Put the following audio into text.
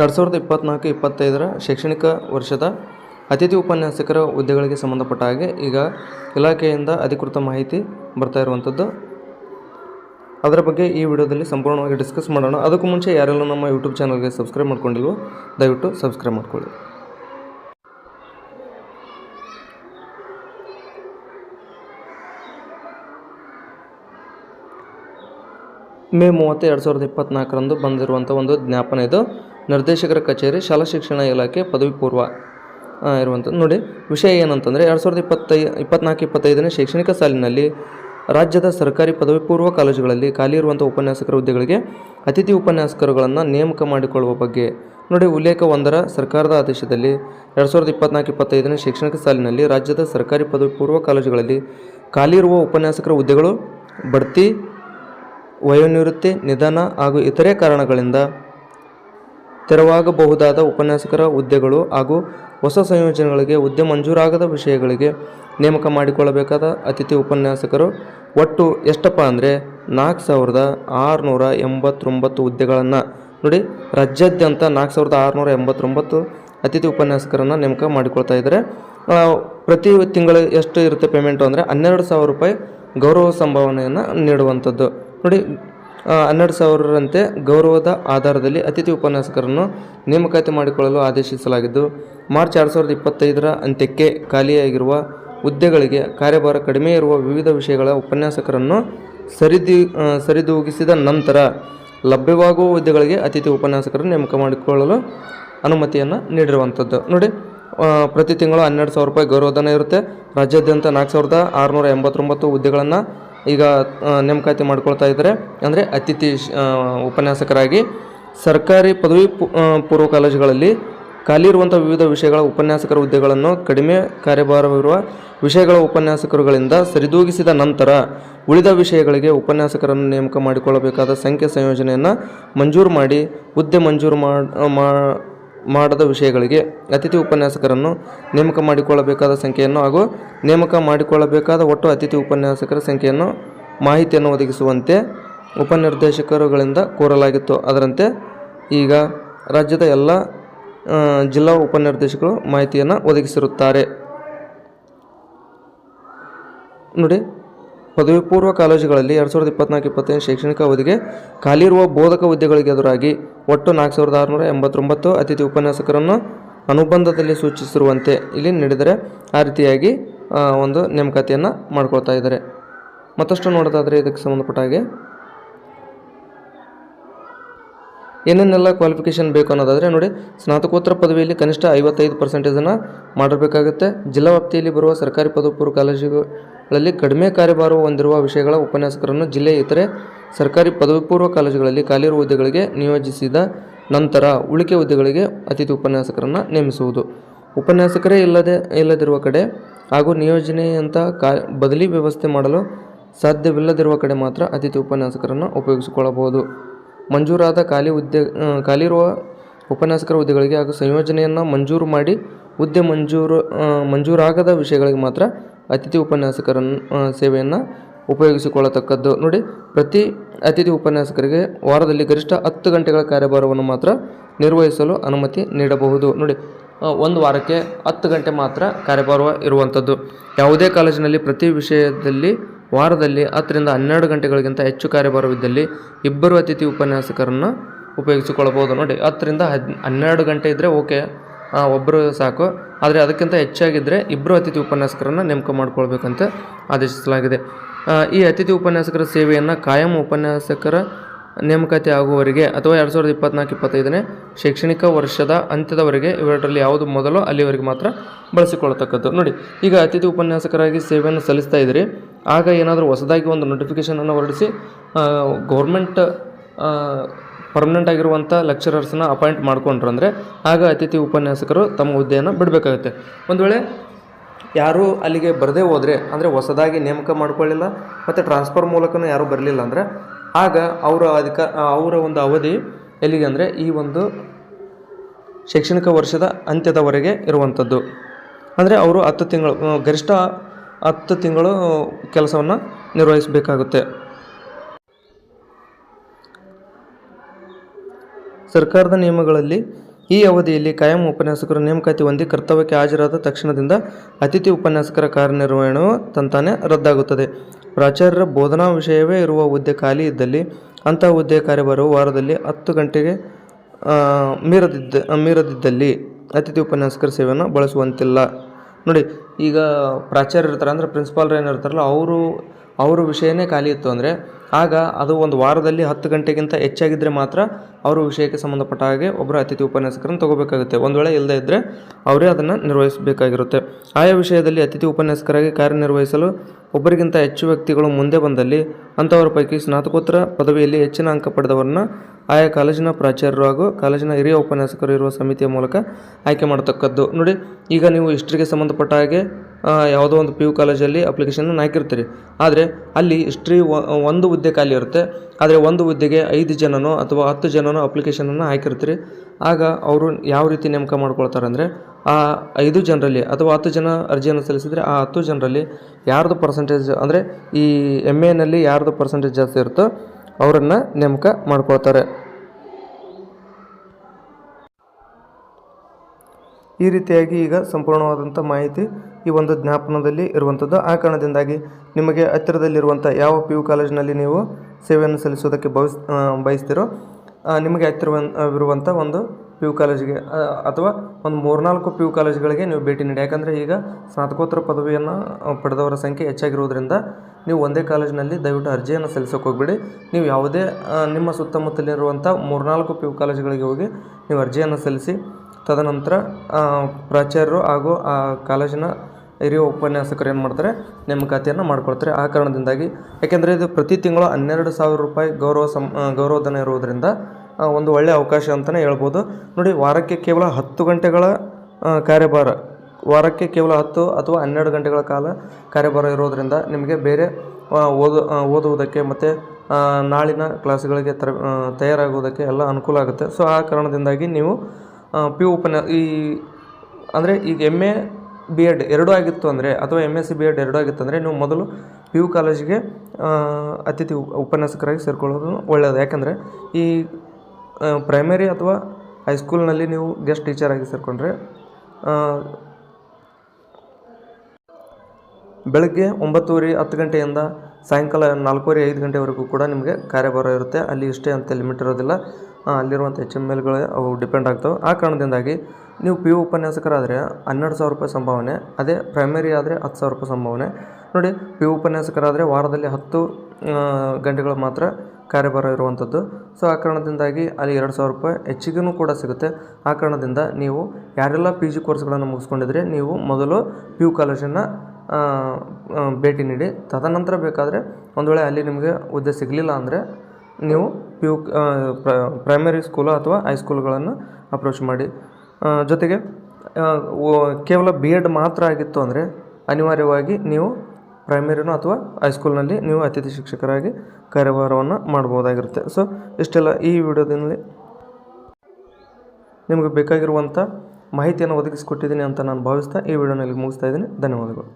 ಎರಡು ಸಾವಿರದ ಇಪ್ಪತ್ನಾಲ್ಕು ಇಪ್ಪತ್ತೈದರ ಶೈಕ್ಷಣಿಕ ವರ್ಷದ ಅತಿಥಿ ಉಪನ್ಯಾಸಕರ ಹುದ್ದೆಗಳಿಗೆ ಸಂಬಂಧಪಟ್ಟ ಹಾಗೆ ಈಗ ಇಲಾಖೆಯಿಂದ ಅಧಿಕೃತ ಮಾಹಿತಿ ಬರ್ತಾ ಇರುವಂಥದ್ದು. ಅದರ ಬಗ್ಗೆ ಈ ವಿಡಿಯೋದಲ್ಲಿ ಸಂಪೂರ್ಣವಾಗಿ ಡಿಸ್ಕಸ್ ಮಾಡೋಣ. ಅದಕ್ಕೂ ಮುಂಚೆ ಯಾರೆಲ್ಲ ನಮ್ಮ ಯೂಟ್ಯೂಬ್ ಚಾನಲ್ಗೆ ಸಬ್ಸ್ಕ್ರೈಬ್ ಮಾಡ್ಕೊಂಡಿಲ್ವೋ, ದಯವಿಟ್ಟು ಸಬ್ಸ್ಕ್ರೈಬ್ ಮಾಡ್ಕೊಳ್ಳಿ. ಮೇ ಮೂವತ್ತು ಎರಡು ಸಾವಿರದ ಇಪ್ಪತ್ತ್ನಾಲ್ಕರಂದು ಬಂದಿರುವಂಥ ಒಂದು ಜ್ಞಾಪನೆ ಇದು. ನಿರ್ದೇಶಕರ ಕಚೇರಿ, ಶಾಲಾ ಶಿಕ್ಷಣ ಇಲಾಖೆ ಪದವಿ ಪೂರ್ವ ಇರುವಂಥದ್ದು. ನೋಡಿ, ವಿಷಯ ಏನಂತಂದರೆ ಎರಡು ಸಾವಿರದ ಇಪ್ಪತ್ತೈ, ಇಪ್ಪತ್ನಾಲ್ಕು, ಇಪ್ಪತ್ತೈದನೇ ಶೈಕ್ಷಣಿಕ ಸಾಲಿನಲ್ಲಿ ರಾಜ್ಯದ ಸರ್ಕಾರಿ ಪದವಿ ಪೂರ್ವ ಕಾಲೇಜುಗಳಲ್ಲಿ ಖಾಲಿ ಇರುವಂಥ ಉಪನ್ಯಾಸಕರ ಹುದ್ದೆಗಳಿಗೆ ಅತಿಥಿ ಉಪನ್ಯಾಸಕರುಗಳನ್ನು ನೇಮಕ ಮಾಡಿಕೊಳ್ಳುವ ಬಗ್ಗೆ. ನೋಡಿ, ಉಲ್ಲೇಖ ಒಂದರ ಸರ್ಕಾರದ ಆದೇಶದಲ್ಲಿ ಎರಡು ಸಾವಿರದ ಇಪ್ಪತ್ನಾಲ್ಕು, ಇಪ್ಪತ್ತೈದನೇ ಶೈಕ್ಷಣಿಕ ಸಾಲಿನಲ್ಲಿ ರಾಜ್ಯದ ಸರ್ಕಾರಿ ಪದವಿ ಪೂರ್ವ ಕಾಲೇಜುಗಳಲ್ಲಿ ಖಾಲಿ ಇರುವ ಉಪನ್ಯಾಸಕರ ಹುದ್ದೆಗಳು, ಬಡ್ತಿ, ವಯೋನಿವೃತ್ತಿ, ನಿಧನ ಹಾಗೂ ಇತರೆ ಕಾರಣಗಳಿಂದ ತೆರವಾಗಬಹುದಾದ ಉಪನ್ಯಾಸಕರ ಹುದ್ದೆಗಳು ಹಾಗೂ ಹೊಸ ಸಂಯೋಜನೆಗಳಿಗೆ ಹುದ್ದೆ ಮಂಜೂರಾಗದ ವಿಷಯಗಳಿಗೆ ನೇಮಕ ಮಾಡಿಕೊಳ್ಳಬೇಕಾದ ಅತಿಥಿ ಉಪನ್ಯಾಸಕರು, ಒಟ್ಟು ಎಷ್ಟಪ್ಪ ಅಂದರೆ ನಾಲ್ಕು ಸಾವಿರದ ಆರುನೂರ ಎಂಬತ್ತೊಂಬತ್ತು ಹುದ್ದೆಗಳನ್ನು ನೋಡಿ, ರಾಜ್ಯಾದ್ಯಂತ ನಾಲ್ಕು ಸಾವಿರದ ಆರುನೂರ ಎಂಬತ್ತೊಂಬತ್ತು ಅತಿಥಿ ಉಪನ್ಯಾಸಕರನ್ನು ನೇಮಕ ಮಾಡಿಕೊಳ್ತಾ ಇದ್ದಾರೆ. ಪ್ರತಿ ತಿಂಗಳು ಎಷ್ಟು ಇರುತ್ತೆ ಪೇಮೆಂಟು ಅಂದರೆ ಹನ್ನೆರಡು ಸಾವಿರ ರೂಪಾಯಿ ಗೌರವ ಸಂಭಾವನೆಯನ್ನು ನೀಡುವಂಥದ್ದು. ನೋಡಿ ಹನ್ನೆರಡು ಸಾವಿರರಂತೆ ಗೌರವದ ಆಧಾರದಲ್ಲಿ ಅತಿಥಿ ಉಪನ್ಯಾಸಕರನ್ನು ನೇಮಕಾತಿ ಮಾಡಿಕೊಳ್ಳಲು ಆದೇಶಿಸಲಾಗಿದ್ದು, ಮಾರ್ಚ್ ಎರಡು ಸಾವಿರದ ಇಪ್ಪತ್ತೈದರ ಅಂತ್ಯಕ್ಕೆ ಖಾಲಿಯಾಗಿರುವ ಹುದ್ದೆಗಳಿಗೆ ಕಾರ್ಯಭಾರ ಕಡಿಮೆ ಇರುವ ವಿವಿಧ ವಿಷಯಗಳ ಉಪನ್ಯಾಸಕರನ್ನು ಸರಿದಿ ಸರಿದೂಗಿಸಿದ ನಂತರ ಲಭ್ಯವಾಗುವ ಹುದ್ದೆಗಳಿಗೆ ಅತಿಥಿ ಉಪನ್ಯಾಸಕರನ್ನು ನೇಮಕ ಮಾಡಿಕೊಳ್ಳಲು ಅನುಮತಿಯನ್ನು ನೀಡಿರುವಂಥದ್ದು. ನೋಡಿ ಪ್ರತಿ ತಿಂಗಳು ಹನ್ನೆರಡು ಸಾವಿರ ರೂಪಾಯಿ ಗೌರವಧನ ಇರುತ್ತೆ. ರಾಜ್ಯಾದ್ಯಂತ ನಾಲ್ಕು ಸಾವಿರದ ಆರುನೂರ ಎಂಬತ್ತೊಂಬತ್ತು ಹುದ್ದೆಗಳನ್ನು ಈಗ ನೇಮಕಾತಿ ಮಾಡ್ಕೊಳ್ತಾ ಇದ್ದಾರೆ. ಅಂದರೆ ಅತಿಥಿ ಉಪನ್ಯಾಸಕರಾಗಿ ಸರ್ಕಾರಿ ಪದವಿ ಪೂರ್ವ ಕಾಲೇಜುಗಳಲ್ಲಿ ಖಾಲಿ ಇರುವಂಥ ವಿವಿಧ ವಿಷಯಗಳ ಉಪನ್ಯಾಸಕರ ಹುದ್ದೆಗಳನ್ನು ಕಡಿಮೆ ಕಾರ್ಯಭಾರವಿರುವ ವಿಷಯಗಳ ಉಪನ್ಯಾಸಕರುಗಳಿಂದ ಸರಿದೂಗಿಸಿದ ನಂತರ ಉಳಿದ ವಿಷಯಗಳಿಗೆ ಉಪನ್ಯಾಸಕರನ್ನು ನೇಮಕ ಮಾಡಿಕೊಳ್ಳಬೇಕಾದ ಸಂಖ್ಯೆ ಸಂಯೋಜನೆಯನ್ನು ಮಂಜೂರು ಮಾಡಿ, ಹುದ್ದೆ ಮಂಜೂರು ಮಾಡ್- ಮಾಡದ ವಿಷಯಗಳಿಗೆ ಅತಿಥಿ ಉಪನ್ಯಾಸಕರನ್ನು ನೇಮಕ ಮಾಡಿಕೊಳ್ಳಬೇಕಾದ ಸಂಖ್ಯೆಯನ್ನು ಹಾಗೂ ನೇಮಕ ಮಾಡಿಕೊಳ್ಳಬೇಕಾದ ಒಟ್ಟು ಅತಿಥಿ ಉಪನ್ಯಾಸಕರ ಸಂಖ್ಯೆಯನ್ನು ಮಾಹಿತಿಯನ್ನು ಒದಗಿಸುವಂತೆ ಉಪನಿರ್ದೇಶಕರುಗಳಿಂದ ಕೋರಲಾಗಿತ್ತು. ಅದರಂತೆ ಈಗ ರಾಜ್ಯದ ಎಲ್ಲ ಜಿಲ್ಲಾ ಉಪನಿರ್ದೇಶಕರು ಮಾಹಿತಿಯನ್ನು ಒದಗಿಸಿರುತ್ತಾರೆ. ನೋಡಿ. ಪದವಿ ಪೂರ್ವ ಕಾಲೇಜುಗಳಲ್ಲಿ ಎರಡು ಸಾವಿರದ ಇಪ್ಪತ್ನಾಲ್ಕು ಇಪ್ಪತ್ತೈದು ಶೈಕ್ಷಣಿಕ ಅವಧಿಗೆ ಖಾಲಿ ಇರುವ ಬೋಧಕ ಹುದ್ದೆಗಳಿಗೆ ಎದುರಾಗಿ ಒಟ್ಟು ನಾಲ್ಕು ಸಾವಿರದ ಆರುನೂರ ಎಂಬತ್ತೊಂಬತ್ತು ಅತಿಥಿ ಉಪನ್ಯಾಸಕರನ್ನು ಅನುಬಂಧದಲ್ಲಿ ಸೂಚಿಸಿರುವಂತೆ ಇಲ್ಲಿ ನಡೆದರೆ ಆ ರೀತಿಯಾಗಿ ಒಂದು ನೇಮಕಾತಿಯನ್ನು ಮಾಡ್ಕೊಳ್ತಾ ಇದ್ದಾರೆ. ಮತ್ತಷ್ಟು ನೋಡೋದಾದರೆ ಇದಕ್ಕೆ ಸಂಬಂಧಪಟ್ಟ ಹಾಗೆ. ಏನೇನೆಲ್ಲ ಕ್ವಾಲಿಫಿಕೇಷನ್ ಬೇಕು ಅನ್ನೋದಾದರೆ ನೋಡಿ, ಸ್ನಾತಕೋತ್ತರ ಪದವಿಯಲ್ಲಿ ಕನಿಷ್ಠ ಐವತ್ತೈದು ಪರ್ಸೆಂಟೇಜನ್ನು ಮಾಡಿರಬೇಕಾಗುತ್ತೆ. ಜಿಲ್ಲಾ ವ್ಯಾಪ್ತಿಯಲ್ಲಿ ಬರುವ ಸರ್ಕಾರಿ ಪದವಿ ಪೂರ್ವ ಕಾಲೇಜುಗಳಲ್ಲಿ ಕಡಿಮೆ ಕಾರ್ಯಭಾರ ಹೊಂದಿರುವ ವಿಷಯಗಳ ಉಪನ್ಯಾಸಕರನ್ನು ಜಿಲ್ಲೆಯ ಇತರೆ ಸರ್ಕಾರಿ ಪದವಿ ಪೂರ್ವ ಕಾಲೇಜುಗಳಲ್ಲಿ ಖಾಲಿರುವ ಹುದ್ದೆಗಳಿಗೆ ನಿಯೋಜಿಸಿದ ನಂತರ ಉಳಿಕೆ ಹುದ್ದೆಗಳಿಗೆ ಅತಿಥಿ ಉಪನ್ಯಾಸಕರನ್ನು ನೇಮಿಸುವುದು. ಉಪನ್ಯಾಸಕರೇ ಇಲ್ಲದೆ, ಇಲ್ಲದಿರುವ ಕಡೆ ಹಾಗೂ ನಿಯೋಜನೆಯಂಥ ಕಾ, ಬದಲಿ ವ್ಯವಸ್ಥೆ ಮಾಡಲು ಸಾಧ್ಯವಿಲ್ಲದಿರುವ ಕಡೆ ಮಾತ್ರ ಅತಿಥಿ ಉಪನ್ಯಾಸಕರನ್ನು ಉಪಯೋಗಿಸಿಕೊಳ್ಳಬಹುದು. ಮಂಜೂರಾದ ಖಾಲಿ ಹುದ್ದೆ ಖಾಲಿರುವ ಉಪನ್ಯಾಸಕರ ಹುದ್ದೆಗಳಿಗೆ ಹಾಗೂ ಸಂಯೋಜನೆಯನ್ನು ಮಂಜೂರು ಮಾಡಿ, ಹುದ್ದೆ ಮಂಜೂರು ಮಂಜೂರಾಗದ ವಿಷಯಗಳಿಗೆ ಮಾತ್ರ ಅತಿಥಿ ಉಪನ್ಯಾಸಕರನ್ನು ಸೇವೆಯನ್ನು ಉಪಯೋಗಿಸಿಕೊಳ್ಳತಕ್ಕದ್ದು. ನೋಡಿ, ಪ್ರತಿ ಅತಿಥಿ ಉಪನ್ಯಾಸಕರಿಗೆ ವಾರದಲ್ಲಿ ಗರಿಷ್ಠ ಹತ್ತು ಗಂಟೆಗಳ ಕಾರ್ಯಭಾರವನ್ನು ಮಾತ್ರ ನಿರ್ವಹಿಸಲು ಅನುಮತಿ ನೀಡಬಹುದು. ನೋಡಿ ಒಂದು ವಾರಕ್ಕೆ ಹತ್ತು ಗಂಟೆ ಮಾತ್ರ ಕಾರ್ಯಭಾರ ಇರುವಂಥದ್ದು. ಯಾವುದೇ ಕಾಲೇಜಿನಲ್ಲಿ ಪ್ರತಿ ವಿಷಯದಲ್ಲಿ ವಾರದಲ್ಲಿ ಹತ್ತರಿಂದ ಹನ್ನೆರಡು ಗಂಟೆಗಳಿಗಿಂತ ಹೆಚ್ಚು ಕಾರ್ಯಭಾರವಿದ್ದಲ್ಲಿ ಇಬ್ಬರು ಅತಿಥಿ ಉಪನ್ಯಾಸಕರನ್ನು ಉಪಯೋಗಿಸಿಕೊಳ್ಳಬಹುದು. ನೋಡಿ, ಹತ್ತರಿಂದ ಹದ್, ಹನ್ನೆರಡು ಗಂಟೆ ಇದ್ದರೆ ಓಕೆ. ಒಬ್ಬರು ಸಾಕು. ಆದರೆ ಅದಕ್ಕಿಂತ ಹೆಚ್ಚಾಗಿದ್ದರೆ ಇಬ್ಬರು ಅತಿಥಿ ಉಪನ್ಯಾಸಕರನ್ನು ನೇಮಕ ಮಾಡಿಕೊಳ್ಬೇಕಂತ ಆದೇಶಿಸಲಾಗಿದೆ. ಈ ಅತಿಥಿ ಉಪನ್ಯಾಸಕರ ಸೇವೆಯನ್ನು ಕಾಯಂ ಉಪನ್ಯಾಸಕರ ನೇಮಕಾತಿ ಆಗುವವರೆಗೆ ಅಥವಾ ಎರಡು ಸಾವಿರದ ಇಪ್ಪತ್ನಾಲ್ಕು, ಇಪ್ಪತ್ತೈದನೇ ಶೈಕ್ಷಣಿಕ ವರ್ಷದ ಅಂತ್ಯದವರೆಗೆ ಇವೆರಡರಲ್ಲಿ ಯಾವುದು ಮೊದಲು ಅಲ್ಲಿವರೆಗೆ ಮಾತ್ರ ಬಳಸಿಕೊಳ್ಳತಕ್ಕದ್ದು. ನೋಡಿ, ಈಗ ಅತಿಥಿ ಉಪನ್ಯಾಸಕರಾಗಿ ಸೇವೆಯನ್ನು ಸಲ್ಲಿಸ್ತಾ ಇದ್ದೀರಿ. ಆಗ ಏನಾದರೂ ಹೊಸದಾಗಿ ಒಂದು ನೋಟಿಫಿಕೇಷನನ್ನು ಹೊರಡಿಸಿ ಗೌರ್ಮೆಂಟ್ ಪರ್ಮನೆಂಟ್ ಆಗಿರುವಂಥ ಲೆಕ್ಚರರ್ಸ್ನ ಅಪಾಯಿಂಟ್ ಮಾಡ್ಕೊಂಡ್ರಂದರೆ ಆಗ ಅತಿಥಿ ಉಪನ್ಯಾಸಕರು ತಮ್ಮ ಹುದ್ದೆಯನ್ನು ಬಿಡಬೇಕಾಗುತ್ತೆ. ಒಂದು ವೇಳೆ ಯಾರೂ ಅಲ್ಲಿಗೆ ಬರದೇ ಹೋದರೆ, ಅಂದರೆ ಹೊಸದಾಗಿ ನೇಮಕ ಮಾಡ್ಕೊಳ್ಳಿಲ್ಲ ಮತ್ತು ಟ್ರಾನ್ಸ್ಫರ್ ಮೂಲಕನೂ ಯಾರೂ ಬರಲಿಲ್ಲ ಅಂದರೆ, ಆಗ ಅವರ ಅಧಿಕ, ಅವರ ಒಂದು ಅವಧಿ ಎಲ್ಲಿಗೆ ಅಂದರೆ ಈ ಒಂದು ಶೈಕ್ಷಣಿಕ ವರ್ಷದ ಅಂತ್ಯದವರೆಗೆ ಇರುವಂಥದ್ದು ಅಂದರೆ ಅವರು ಹತ್ತು ತಿಂಗಳು, ಗರಿಷ್ಠ ಹತ್ತು ತಿಂಗಳು ಕೆಲಸವನ್ನು ನಿರ್ವಹಿಸಬೇಕಾಗುತ್ತೆ. ಸರ್ಕಾರದ ನಿಯಮಗಳಲ್ಲಿ ಈ ಅವಧಿಯಲ್ಲಿ ಕಾಯಂ ಉಪನ್ಯಾಸಕರು ನೇಮಕಾತಿ ಹೊಂದಿ ಕರ್ತವ್ಯಕ್ಕೆ ಹಾಜರಾದ ತಕ್ಷಣದಿಂದ ಅತಿಥಿ ಉಪನ್ಯಾಸಕರ ಕಾರ್ಯನಿರ್ವಹಣೆ ತಂತಾನೆ ರದ್ದಾಗುತ್ತದೆ. ಪ್ರಾಚಾರ್ಯರ ಬೋಧನಾ ವಿಷಯವೇ ಇರುವ ಹುದ್ದೆ ಖಾಲಿ ಇದ್ದಲ್ಲಿ ಅಂತಹ ಹುದ್ದೆ ಕಾರ್ಯಭಾರವು ವಾರದಲ್ಲಿ ಹತ್ತು ಗಂಟೆಗೆ ಮೀರದಿದ್ದ, ಮೀರದಿದ್ದಲ್ಲಿ ಅತಿಥಿ ಉಪನ್ಯಾಸಕರ ಸೇವೆಯನ್ನು ಬಳಸುವಂತಿಲ್ಲ. ನೋಡಿ, ಈಗ ಪ್ರಾಚಾರ್ಯ ಇರ್ತಾರೆ ಅಂದರೆ ಪ್ರಿನ್ಸಿಪಾಲ್ರು ಏನಿರ್ತಾರಲ್ಲ ಅವರು ಅವ್ರ ವಿಷಯನೇ ಖಾಲಿ ಇತ್ತು ಅಂದರೆ ಆಗ ಅದು ಒಂದು ವಾರದಲ್ಲಿ ಹತ್ತು ಗಂಟೆಗಿಂತ ಹೆಚ್ಚಾಗಿದ್ದರೆ ಮಾತ್ರ ಅವ್ರ ವಿಷಯಕ್ಕೆ ಸಂಬಂಧಪಟ್ಟ ಹಾಗೆ ಒಬ್ಬರ ಅತಿಥಿ ಉಪನ್ಯಾಸಕರನ್ನು ತಗೋಬೇಕಾಗುತ್ತೆ. ಒಂದು ವೇಳೆ ಇಲ್ಲದೇ ಇದ್ದರೆ ಅವರೇ ಅದನ್ನು ನಿರ್ವಹಿಸಬೇಕಾಗಿರುತ್ತೆ. ಆಯಾ ವಿಷಯದಲ್ಲಿ ಅತಿಥಿ ಉಪನ್ಯಾಸಕರಾಗಿ ಕಾರ್ಯನಿರ್ವಹಿಸಲು ಒಬ್ಬರಿಗಿಂತ ಹೆಚ್ಚು ವ್ಯಕ್ತಿಗಳು ಮುಂದೆ ಬಂದಲ್ಲಿ ಅಂಥವರ ಪೈಕಿ ಸ್ನಾತಕೋತ್ತರ ಪದವಿಯಲ್ಲಿ ಹೆಚ್ಚಿನ ಅಂಕ ಪಡೆದವರನ್ನ ಆಯಾ ಕಾಲೇಜಿನ ಪ್ರಾಚಾರ್ಯರು ಹಾಗೂ ಕಾಲೇಜಿನ ಹಿರಿಯ ಉಪನ್ಯಾಸಕರು ಇರುವ ಸಮಿತಿಯ ಮೂಲಕ ಆಯ್ಕೆ ಮಾಡತಕ್ಕದ್ದು. ನೋಡಿ, ಈಗ ನೀವು ಹಿಸ್ಟ್ರಿಗೆ ಸಂಬಂಧಪಟ್ಟ ಹಾಗೆ ಯಾವುದೋ ಒಂದು ಪಿ ಯು ಕಾಲೇಜಲ್ಲಿ ಅಪ್ಲಿಕೇಶನ್ ಹಾಕಿರ್ತೀರಿ. ಆದರೆ ಅಲ್ಲಿ ಹಿಸ್ಟ್ರಿ ಒಂದು ಹುದ್ದೆ ಖಾಲಿ ಇರುತ್ತೆ. ಆದರೆ ಒಂದು ಹುದ್ದೆಗೆ ಐದು ಜನನೋ ಅಥವಾ ಹತ್ತು ಜನನೋ ಅಪ್ಲಿಕೇಶನನ್ನು ಹಾಕಿರ್ತೀರಿ. ಆಗ ಅವರು ಯಾವ ರೀತಿ ನೇಮಕ ಮಾಡ್ಕೊಳ್ತಾರೆ ಅಂದರೆ ಆ ಐದು ಜನರಲ್ಲಿ ಅಥವಾ ಹತ್ತು ಜನ ಅರ್ಜಿಯನ್ನು ಸಲ್ಲಿಸಿದರೆ ಆ ಹತ್ತು ಜನರಲ್ಲಿ ಯಾರ್ದು ಪರ್ಸೆಂಟೇಜ್ ಅಂದರೆ ಈ ಎಂ ಎನಲ್ಲಿ ಯಾರ್ದು ಪರ್ಸೆಂಟೇಜ್ ಜಾಸ್ತಿ ಇರುತ್ತೋ ಅವರನ್ನು ನೇಮಕ ಮಾಡ್ಕೊಳ್ತಾರೆ. ಈ ರೀತಿಯಾಗಿ ಈಗ ಸಂಪೂರ್ಣವಾದಂಥ ಮಾಹಿತಿ ಈ ಒಂದು ಜ್ಞಾಪನದಲ್ಲಿ ಇರುವಂಥದ್ದು. ಆ ಕಾರಣದಿಂದಾಗಿ ನಿಮಗೆ ಹತ್ತಿರದಲ್ಲಿರುವಂಥ ಯಾವ ಪಿ ಯು ಕಾಲೇಜಿನಲ್ಲಿ ನೀವು ಸೇವೆಯನ್ನು ಸಲ್ಲಿಸೋದಕ್ಕೆ ಬಯಸ್ ಬಯಸ್ತಿರೋ ನಿಮಗೆ ಹತ್ತಿರವಿರುವಂಥ ಒಂದು ಪಿ ಯು ಕಾಲೇಜಿಗೆ ಅಥವಾ ಒಂದು ಮೂರ್ನಾಲ್ಕು ಪಿ ಯು ಕಾಲೇಜುಗಳಿಗೆ ನೀವು ಭೇಟಿ ನೀಡಿ. ಯಾಕಂದರೆ ಈಗ ಸ್ನಾತಕೋತ್ತರ ಪದವಿಯನ್ನು ಪಡೆದವರ ಸಂಖ್ಯೆ ಹೆಚ್ಚಾಗಿರುವುದರಿಂದ ನೀವು ಒಂದೇ ಕಾಲೇಜಿನಲ್ಲಿ ದಯವಿಟ್ಟು ಅರ್ಜಿಯನ್ನು ಸಲ್ಲಿಸೋಕೆ ಹೋಗ್ಬೇಡಿ. ನೀವು ಯಾವುದೇ ನಿಮ್ಮ ಸುತ್ತಮುತ್ತಲಿರುವಂಥ ಮೂರ್ನಾಲ್ಕು ಪಿ ಯು ಕಾಲೇಜುಗಳಿಗೆ ಹೋಗಿ ನೀವು ಅರ್ಜಿಯನ್ನು ಸಲ್ಲಿಸಿ ತದನಂತರ ಪ್ರಾಚಾರ್ಯರು ಹಾಗೂ, ಆ, ಕಾಲೇಜಿನ ಹಿರಿಯ ಉಪನ್ಯಾಸಕರು ಏನು ಮಾಡ್ತಾರೆ ನೇಮಕಾತಿಯನ್ನು ಮಾಡಿಕೊಳ್ತಾರೆ ಆ ಕಾರಣದಿಂದಾಗಿ. ಯಾಕೆಂದರೆ ಇದು ಪ್ರತಿ ತಿಂಗಳು ಹನ್ನೆರಡು ಸಾವಿರ ರೂಪಾಯಿ ಗೌರವ ಸಂ ಗೌರವಧನ ಇರುವುದರಿಂದ ಒಂದು ಒಳ್ಳೆಯ ಅವಕಾಶ ಅಂತಲೇ ಹೇಳ್ಬೋದು. ನೋಡಿ, ವಾರಕ್ಕೆ ಕೇವಲ ಹತ್ತು ಗಂಟೆಗಳ ಕಾರ್ಯಭಾರ, ವಾರಕ್ಕೆ ಕೇವಲ ಹತ್ತು ಅಥವಾ ಹನ್ನೆರಡು ಗಂಟೆಗಳ ಕಾಲ ಕಾರ್ಯಭಾರ ಇರೋದರಿಂದ ನಿಮಗೆ ಬೇರೆ ಓದು ಓದುವುದಕ್ಕೆ ಮತ್ತು ನಾಳಿನ ಕ್ಲಾಸ್ಗಳಿಗೆ ತರ ತಯಾರಾಗುವುದಕ್ಕೆ ಎಲ್ಲ ಅನುಕೂಲ ಆಗುತ್ತೆ. ಸೊ, ಆ ಕಾರಣದಿಂದಾಗಿ ನೀವು ಪಿ ಯು ಉಪನ್ಯಾ, ಈ, ಅಂದರೆ ಈಗ ಎಂ ಎ ಬಿ ಎಡ್ ಎರಡೂ ಆಗಿತ್ತು ಅಂದರೆ, ಅಥವಾ M S C B Ed ಎರಡೂ ಆಗಿತ್ತು ಅಂದರೆ, ನೀವು ಮೊದಲು ಪಿ ಯು ಕಾಲೇಜಿಗೆ ಅತಿಥಿ ಉಪ- ಉಪನ್ಯಾಸಕರಾಗಿ ಸೇರಿಕೊಳ್ಳೋದು ಒಳ್ಳೆಯದು ಯಾಕಂದರೆ ಈ ಪ್ರೈಮರಿ ಅಥವಾ ಹೈಸ್ಕೂಲ್ನಲ್ಲಿ ನೀವು ಗೆಸ್ಟ್ ಟೀಚರ್ ಆಗಿ ಸೇರಿಕೊಂಡ್ರೆ ಬೆಳಗ್ಗೆ ಒಂಬತ್ತುವರೆ ಹತ್ತು ಗಂಟೆಯಿಂದ ಸಾಯಂಕಾಲ ನಾಲ್ಕೂವರೆ ಐದು ಗಂಟೆವರೆಗೂ ಕೂಡ ನಿಮಗೆ ಕಾರ್ಯಭಾರ ಇರುತ್ತೆ. ಅಲ್ಲಿ ಇಷ್ಟೇ ಅಂತ ಲಿಮಿಟ್ ಇರೋದಿಲ್ಲ. ಅಲ್ಲಿರುವಂಥ ಎಚ್ ಎಂ ಎಲ್ಗಳೇ ಅವು ಡಿಪೆಂಡ್ ಆಗ್ತವೆ. ಆ ಕಾರಣದಿಂದಾಗಿ ನೀವು ಪಿ ಯು ಉಪನ್ಯಾಸಕರಾದರೆ ಹನ್ನೆರಡು ಸಾವಿರ ರೂಪಾಯಿ ಸಂಭಾವನೆ, ಅದೇ ಪ್ರೈಮರಿ ಆದರೆ ಹತ್ತು ಸಾವಿರ ರೂಪಾಯಿ ಸಂಭಾವನೆ. ನೋಡಿ ಪಿ ಯು ಉಪನ್ಯಾಸಕರಾದರೆ ವಾರದಲ್ಲಿ ಹತ್ತು ಗಂಟೆಗಳು ಮಾತ್ರ ಕಾರ್ಯಭಾರ ಇರುವಂಥದ್ದು. ಸೊ ಆ ಕಾರಣದಿಂದಾಗಿ ಅಲ್ಲಿ ಎರಡು ಸಾವಿರ ರೂಪಾಯಿ ಹೆಚ್ಚಿಗೆನೂ ಕೂಡ ಸಿಗುತ್ತೆ. ಆ ಕಾರಣದಿಂದ ನೀವು ಯಾರೆಲ್ಲ ಪಿ ಜಿ ಕೋರ್ಸ್ಗಳನ್ನು ಮುಗಿಸ್ಕೊಂಡಿದ್ರೆ, ನೀವು ಮೊದಲು ಪಿ ಯು ಕಾಲೇಜನ್ನು ಭೇಟಿ ನೀಡಿ. ತದನಂತರ ಬೇಕಾದರೆ ಒಂದು ವೇಳೆ ಅಲ್ಲಿ ನಿಮಗೆ ಹುದ್ದೆ ಸಿಗಲಿಲ್ಲ ಅಂದರೆ ನೀವು ಪಿ ಯು ಪ್ರೈಮರಿ ಸ್ಕೂಲು ಅಥವಾ ಹೈಸ್ಕೂಲ್ಗಳನ್ನು ಅಪ್ರೋಚ್ ಮಾಡಿ. ಜೊತೆಗೆ ಕೇವಲ ಬಿ ಎಡ್ ಮಾತ್ರ ಆಗಿತ್ತು ಅಂದರೆ ಅನಿವಾರ್ಯವಾಗಿ ನೀವು ಪ್ರೈಮರಿನೂ ಅಥವಾ ಹೈಸ್ಕೂಲ್ನಲ್ಲಿ ನೀವು ಅತಿಥಿ ಶಿಕ್ಷಕರಾಗಿ ಕಾರ್ಯಭಾರವನ್ನು ಮಾಡ್ಬೋದಾಗಿರುತ್ತೆ. ಸೊ ಇಷ್ಟೆಲ್ಲ ಈ ವಿಡಿಯೋದಲ್ಲಿ ನಿಮಗೆ ಬೇಕಾಗಿರುವಂಥ ಮಾಹಿತಿಯನ್ನು ಒದಗಿಸಿಕೊಟ್ಟಿದ್ದೀನಿ ಅಂತ ನಾನು ಭಾವಿಸ್ತಾ ಈ ವಿಡಿಯೋನಲ್ಲಿ ಮುಗಿಸ್ತಾ ಇದ್ದೀನಿ. ಧನ್ಯವಾದಗಳು.